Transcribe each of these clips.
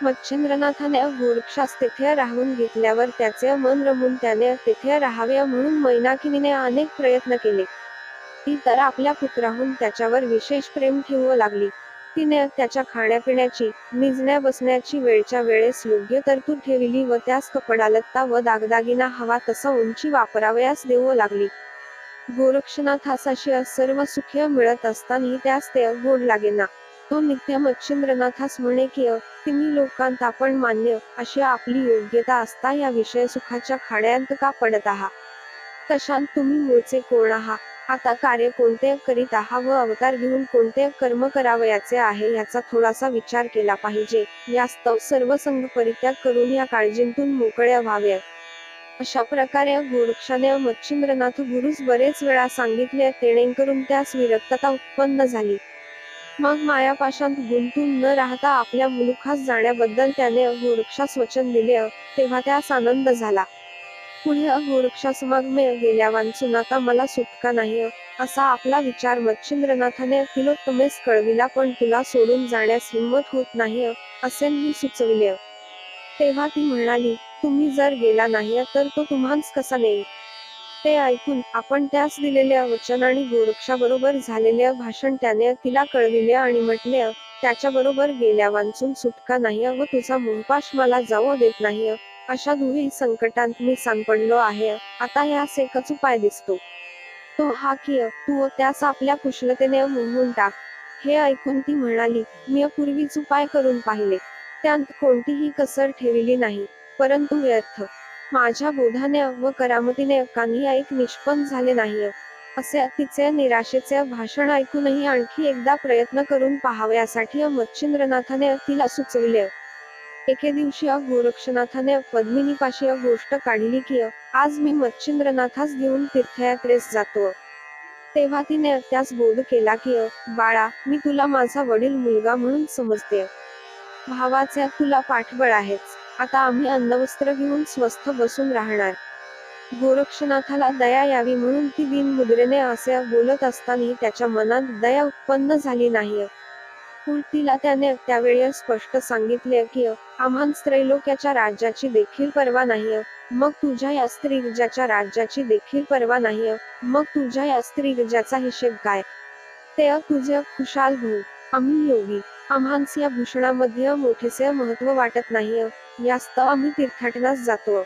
मच्छिंद्रनाथाने गोरक्षास तेथे राहून घेतल्यावर त्याचे मन रमून त्याने तेथे राहावे म्हणून मैनाकिनीने अनेक प्रयत्न केले. ती तर आपल्या पुत्राहून त्याच्यावर विशेष प्रेम ठेवू लागली. तिने त्याच्या खाण्यापिण्याची निजण्या बसण्याची वेळच्या वेळेस योग्य तरतूद ठेवली व त्यास कपडालत्ता व दागदागिना हवा तसा उंची वापरावयास देऊ लागली. गोरक्षनाथास अशी सर्व सुखे मिळत असतानाही त्यास ते गोड लागेना. तो नित्य मच्छिंद्रनाथास म्हणे की तिन्ही लोकांत आपण मान्य अशी आपली योग्यता असता या विषय सुखाच्या खाड्यांत का पडत आहात? तशांत तुम्ही मूळचे कोण आहात? आता कार्य कोणते करीत आहात व अवतार घेऊन कोणते कर्म करावयाचे आहे याचा थोडासा विचार केला पाहिजे. यास्तव सर्व संघ परित्याग करून या काळजीतून मोकळ्या व्हाव्या अशा प्रकारे गोरक्षाने मच्छिंद्रनाथ गुरुस बरेच वेळा सांगितले तेणेकरून त्यास विरक्तता उत्पन्न झाली. मग मायापाशांत गुंतून न राहता आपल्या मुलुखास जाण्याबद्दल त्याने गोरक्षास वचन दिले तेव्हा त्यास आनंद झाला. पुढे गोरक्षास मग मे गेल्या वांचून आता मला सुटका नाही असा आपला विचार मच्छिंद्रनाथाने तिलोत्तमेस कळविला पण तुला सोडून जाण्यास हिंमत होत नाही असे मी सुचविले. तेव्हा ती म्हणाली तुम्ही जर गेला नाही तर तो तुम्हास कसा नेईल? ते ऐकून आपण त्यास दिलेल्या वचन आणि गोरक्षाबरोबर झालेल्या भाषण त्याने तिला कळविले आणि म्हटले त्याच्याबरोबर गेल्या वांचून सुटका नाही व तुझा मुंपाश मला जाऊ देत नाही अशा दुही संकटांत मी सांपडलो आहे आता यास एकच उपाय दिसतो. तो हा कि तू त्यास आपल्या कुशलतेने मुंबून टाक. हे ऐकून ती म्हणाली मी पूर्वीच उपाय करून पाहिले. त्यात कोणतीही कसर ठेवली नाही. परंतु व्यर्थ. माझ्या बोधाने व करामतीने कान्ही ऐक निष्पन्न झाले नाही असे तिचे निराशेचे भाषण ऐकूनही आणखी एकदा प्रयत्न करून पाहावयासाठी मच्छिंद्रनाथाने तिला सुचविले. एके दिवशी गोरक्षनाथाने पद्मिनीपाशी गोष्ट काढली की आज मी मच्छिंद्रनाथास घेऊन तीर्थयात्रेस जातो. तेव्हा तिने त्यास बोध केला की बाळा मी तुला माझा वडील मुलगा म्हणून समजते. भावाचे तुला पाठबळ आहेच. आता आम्ही अन्नवस्त्र घेऊन स्वस्थ बसून राहणार. गोरक्षनाथाला दया यावी म्हणून ती दिन मुद्रेने असे बोलत असताना त्याच्या मनात दया उत्पन्न झाली नाही. तिला त्याने त्यावेळी स्पष्ट सांगितले की आम्हा स्त्रैलोक्याच्या राज्याची देखील पर्वा नाही. मग तुझ्या या स्त्रीगजाच्या राज्याची देखील पर्वा नाही. मग तुझ्या या स्त्रीगजाचा हिशेब काय? ते तुझे खुशाल भाऊ. आम्ही योगी. आम्हांस या भूषणामध्ये मोठेसे महत्त्व वाटत नाही यास्तव आम्ही तीर्थाटनास जातो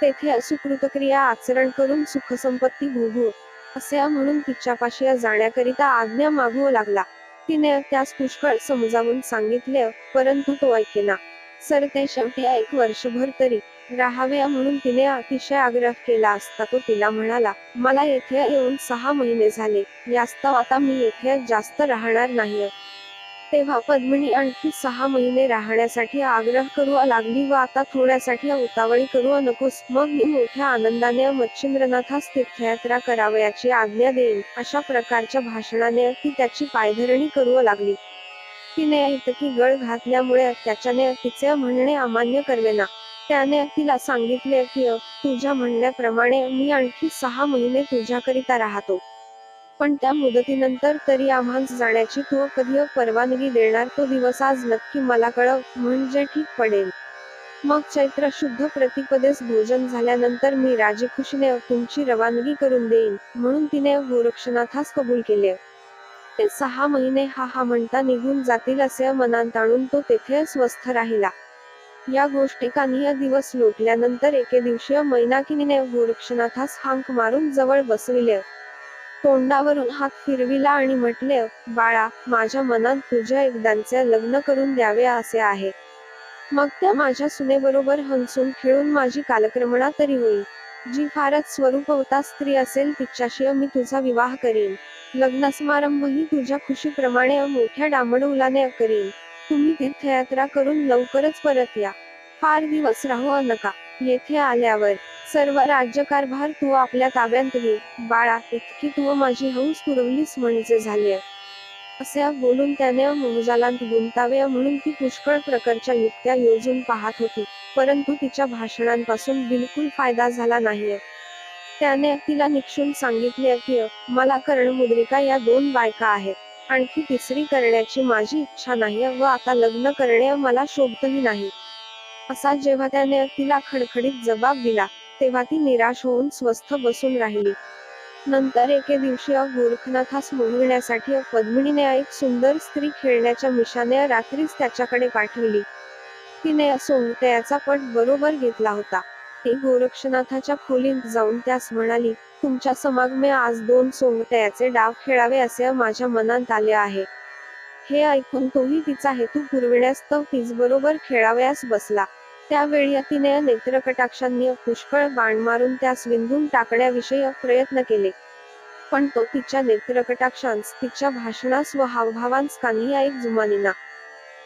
तेथे सुकृतक्रिया आचरण करून सुखसंपत्ती भोगू असे म्हणून तिच्यापाशी जाण्याकरिता आज्ञा मागू लागला. तिने त्यास पुष्कळ समजावून सांगितले परंतु तो ऐकेना. सर ते शेवटी एक वर्षभर तरी राहावे म्हणून तिने अतिशय आग्रह केला असता तो तिला म्हणाला मला येथे येऊन सहा महिने झाले यास्तव आता मी येथे जास्त राहणार नाही तेव्हा पद्मिनी आणखी सहा महिने राहण्यासाठी आग्रह करू लागली व आता थोड्यासाठी उतावळी करू नकोस. मग मी मोठ्या आनंदाने मच्छिंद्रनाथास तीर्थयात्रा करावयाची आज्ञा देईन. अशा प्रकारच्या भाषणाने ती त्याची पायधरणी करू लागली. तिने इतकी गळ घातल्यामुळे त्याच्याने तिचे म्हणणे अमान्य करवेना. त्याने तिला सांगितले की तुझ्या म्हणण्याप्रमाणे मी आणखी सहा महिने तुझ्याकरिता राहतो. पण त्या मुदतीनंतर तरी आम्हाला जाण्याची तो कधी परवानगी देणार तो दिवस आज नक्की मला कळव म्हणजे ठीक पडेल. मग चैत्र शुद्ध प्रतिपदेस भोजन झाल्यानंतर मी राजी खुशीने तुमची रवानगी करून देईन म्हणून तिने गोरक्षनाथास कबूल केले. ते सहा महिने हा हा म्हणता निघून जातील असे मनात आणून तो तेथे स्वस्थ राहिला. या गोष्टी कान्ही दिवस लोटल्यानंतर एके दिवशी मैनाकिनीने गोरक्षनाथास हांक मारून जवळ बसविले. तोंडावरून हात फिरविला आणि म्हटले बाळा माझ्या मनात तुझ्या एकदांचे लग्न करून द्यावे असे आहे. मग त्या माझ्या सुनेबरोबर हंसून खेळून माझी कालक्रमणा तरी होईल. जी फारच स्वरूपवता स्त्री असेल तिच्याशी मी तुझा विवाह करीन. लग्न समारंभही तुझ्या खुशीप्रमाणे मोठ्या डांबडौलाने करीन. तुम्ही तीर्थयात्रा करून लवकरच परत या. फार दिवस राहू नका. येथे आल्यावर सर्व राज्यकारभार तू आपल्या ताब्यात घे. बाळा इतकी तू माझी हौस पुरवलीस म्हणजे झाले. असे बोलून त्याने मोहजालांत गुंतावे म्हणून ती पुष्कळ प्रकारच्या युक्त्या योजून पाहत होती परंतु तिच्या भाषणांपासून बिलकुल फायदा झाला नाही त्याने तिला निक्षून सांगितले की मला कर्णमुद्रिका या दोन बायका आहेत आणखी तिसरी करण्याची माझी इच्छा नाही व आता लग्न करणे मला शोभतही नाही. असा जेव्हा त्याने तिला खडखडीत जबाब दिला तेव्हा ती निराश होऊन स्वस्थ बसून राहिली. नंतर एके दिवशी अ गोरखनाथास मोहविण्यासाठी अ पद्मिनीने एक सुंदर स्त्री खेळण्याच्या मिशाने रात्रीच त्याच्याकडे पाठविली. तिने सोंगट्याचा पट बरोबर घेतला होता. ती गोरक्षनाथाच्या खोलीत जाऊन त्यास म्हणाली तुमच्या समागमे आज दोन सोंगट्याचे डाव खेळावे असे माझ्या मनात आले आहे. हे ऐकून तोही तिचा हेतू पुरविण्यास तो तीच बरोबर खेळावयास बसला. त्यावेळी अतिनय नेत्रकटाक्षांनी पुष्कळ बाण मारून त्यास विंधून टाकण्याविषयी प्रयत्न केले. पण तो तिच्या नेत्रकटाक्षांस तिच्या भाषणास व हावभावांस कानी एक जुमानीना.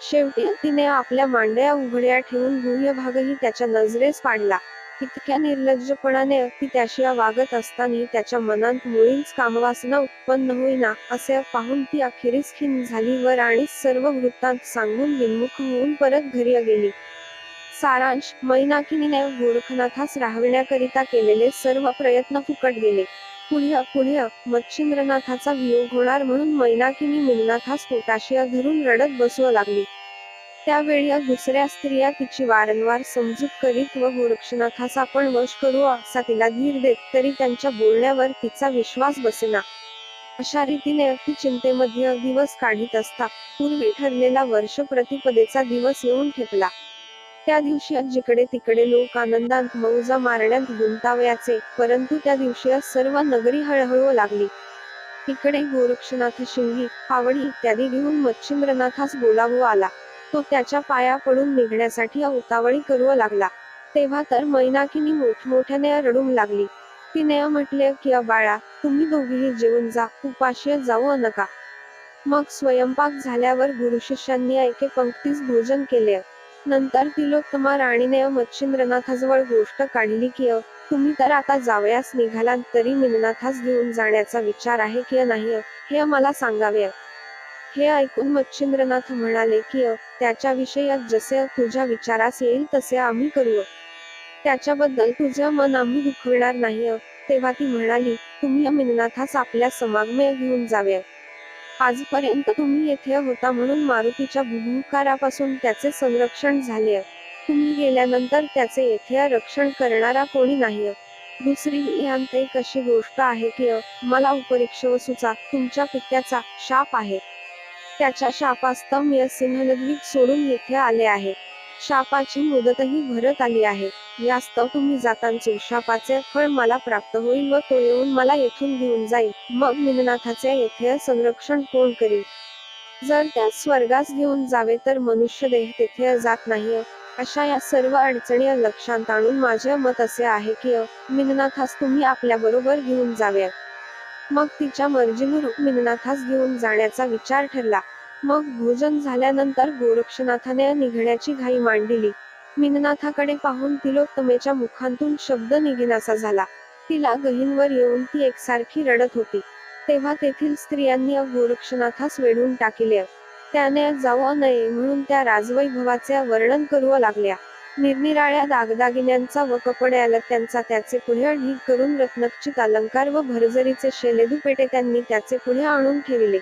शेवटी तिने आपल्या मांड्या उघड्या ठेवून गुह्य भागही त्याच्या नजरेस पाडला. इतक्या निर्लज्जपणाने ती त्याशी वागत असताना त्याच्या मनात मुळीच कामवासना उत्पन्न होईना असे पाहून ती अखेरीस खिन्न झाली वर आणि सर्व वृत्तांत सांगून विन्मुख होऊन परत घरी गेली. सारांश मैनाकिनीने गोरखनाथास राहविण्याकरिता केलेले सर्व प्रयत्न फुकट गेले. पुढे पुढे मच्छिंद्रनाथाचा वियोग होणार म्हणून मैनाकिनी मिलनाथास पोटाशिया धरून रडत बसू लागली. त्यावेळी दुसऱ्या स्त्रिया तिची वारंवार समजूत करीत व गोरक्षनाथास आपण वश करू असा तिला धीर देत तरी त्यांच्या बोलण्यावर तिचा विश्वास बसेना. अशा रीतीने ती चिंतेमध्ये दिवस काढीत असता. पूर्वी ठरलेला वर्ष प्रतिपदेचा दिवस येऊन ठेपला. त्या दिवशी जिकडे तिकडे लोक आनंदात मौजा मारण्यात गुंतावयाचे परंतु त्या दिवशी सर्व नगरी हळहळू लागली. इकडे गोरक्षनाथ शिंगी पावडी इत्यादी घेऊन मच्छिंद्रनाथास बोलावू आला. तो त्याच्या पाया पडून निघण्यासाठी उतावळी करू लागला. तेव्हा तर मैनाकिनी मोठमोठ्याने रडून लागली. तिने म्हटले की बाळा तुम्ही दोघीही जेवून जा उपाशी जाऊ नका. मग स्वयंपाक झाल्यावर गुरुशिष्यांनी एके पंक्तीस भोजन केले. नंतर तिलोत्तमा राणीने मच्छिंद्रनाथाजवळ गोष्ट काढली की तुम्ही तर आता जावयास निघालात तरी मिननाथास घेऊन जाण्याचा विचार आहे की नाही हे मला सांगावे हे ऐकून मच्छिंद्रनाथ म्हणाले की त्याच्याविषयी जसे तुझ्या विचारास येईल तसे आम्ही करू त्याच्याबद्दल तुझं मन आम्ही दुखविणार नाही तेव्हा ती म्हणाली तुम्ही मिननाथास आपल्या समागमे घेऊन जावे आजपर्यंत तुम्ही येथे होता म्हणून मारुतीच्या भूभूकारापासून त्याचे संरक्षण झाले. तुम्ही गेल्यानंतर त्याचे येथे रक्षण करणारा कोणी नाही. दुसरी यांत एक अशी गोष्ट आहे की मला उपरीक्ष वसूचा तुमच्या पित्याचा शाप आहे. त्याच्या शापास्तव मी सिंहलद्वीप सोडून येथे आले आहे. शापाची मुदतही भरत आली आहे. यास्तव तुम्ही जातांचे शापाचे फळ मला प्राप्त होईल व तो येऊन मला येथून घेऊन जाईल. मग मिननाथाचे येथे संरक्षण कोण करील? जर त्या स्वर्गास घेऊन जावे तर मनुष्य देह तेथे जात नाही अशा या सर्व अडचणी लक्षात आणून माझे मत असे आहे की मिननाथास तुम्ही आपल्या बरोबर घेऊन जावे. मग तिच्या मर्जीनुरूप मिननाथास घेऊन जाण्याचा विचार ठरला. मग भोजन झाल्यानंतर गोरक्षनाथाने निघण्याची घाई मांडली. मिननाथाकडे पाहून तिलोत्तमेच्या मुखांतून शब्द निघेनासा झाला. तिला गहींवर येऊन ती एकसारखी रडत होती. तेव्हा तेथील स्त्रियांनी गोरक्षनाथास वेढून टाकिले. त्याने जाऊ नये म्हणून त्या राजवैभवाचे वर्णन करू लागल्या. निरनिराळ्या दागदागिन्यांचा व कपड्याला त्यांचा त्याचे पुढे ढीग करून रत्नक्षित अलंकार व भरजरीचे शेलेदुपेटे त्यांनी त्याचे पुढे आणून ठेवले.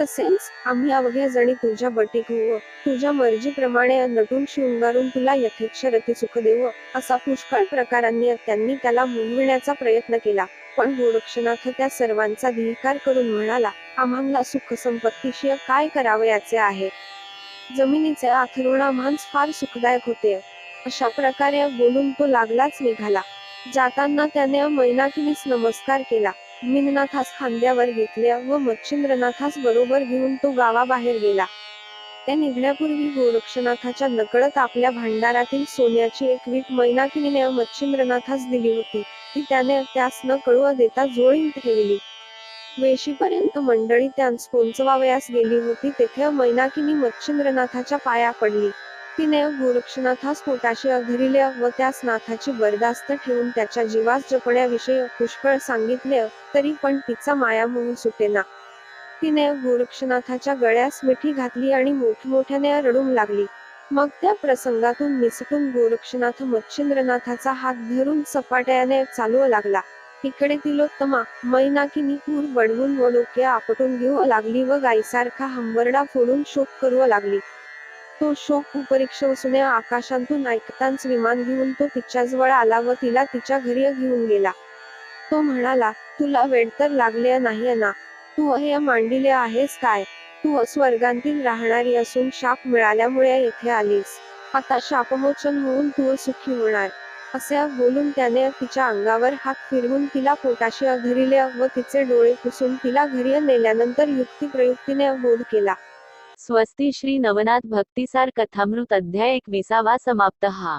तसेच आम्ही अवघ्या जणी तुझ्या बटीक होव तुझ्या मर्जीप्रमाणे नटून शृंगारून तुला यथेच्छ रती सुख देव असा पुष्कळ प्रकारांनी त्यांनी त्याला मुंबविण्याचा प्रयत्न केला. पण गोरक्षनाथ त्या सर्वांचा धिकार करून म्हणाला आम्हाला सुख संपत्तीशी काय करावयाचे आहे? जमिनीचे आथरुण आम्हास फार सुखदायक होते. अशा प्रकारे बोलून तो लागलाच निघाला. जाताना त्याने मैनाकिनीस नमस्कार केला. मिननाथास खांद्यावर घेतल्या व मच्छिंद्रनाथास बरोबर घेऊन तो गावाबाहेर गेला. त्या निघण्यापूर्वी गोरक्षनाथाच्या नकळत आपल्या भांडारातील सोन्याची एक वीट मैनाकिनीने मच्छिंद्रनाथास दिली होती. ती त्याने त्यास न कळू देता जोळीत ठेवली. वेशीपर्यंत मंडळी त्यांस पोचवावयास गेली होती तेथे मैनाकिनी मच्छिंद्रनाथाच्या पाया पडली. तिने गोरक्षनाथास पोटाशी अधरिले व त्यास नाथाची बरदास्त ठेवून त्याच्या जीवास जपण्याविषयी पुष्कळ सांगितले तरी पण तिचा मायामोह सुटेना. तिने गोरक्षनाथाच्या गळ्यास मिठी घातली आणि मोठमोठ्याने रडून लागली. मग त्या प्रसंगातून निसटून गोरक्षनाथ मच्छिंद्रनाथाचा हात धरून सपाट्याने चालू लागला. इकडे तिलोत्तमा मैनाकिनी पूर बडवून व डोके आपटून घेऊ लागली व गायीसारखा हंबरडा फोडून शोक करू लागली. तो शोक असून आकाशातून ऐकताच विमान घेऊन तो तिच्याजवळ आला व तिला तिच्या घरी घेऊन गेला. तो म्हणाला तुला वेड तर लागले नाही ना. तू हे मांडिले आहेस काय? तू स्वर्गांतील राहणारी असून शाप मिळाल्यामुळे येथे आलीस. आता शापमोचन होऊन तू सुखी होणार. असे बोलून त्याने तिच्या अंगावर हात फिरवून तिला पोटाशी अधरिले व तिचे डोळे पुसून तिला घरी नेल्यानंतर युक्ती प्रयुक्तीने बोध केला. स्वस्ती श्री नवनाथ भक्तिसार कथामृत अध्याय एकविसावा समाप्त हा.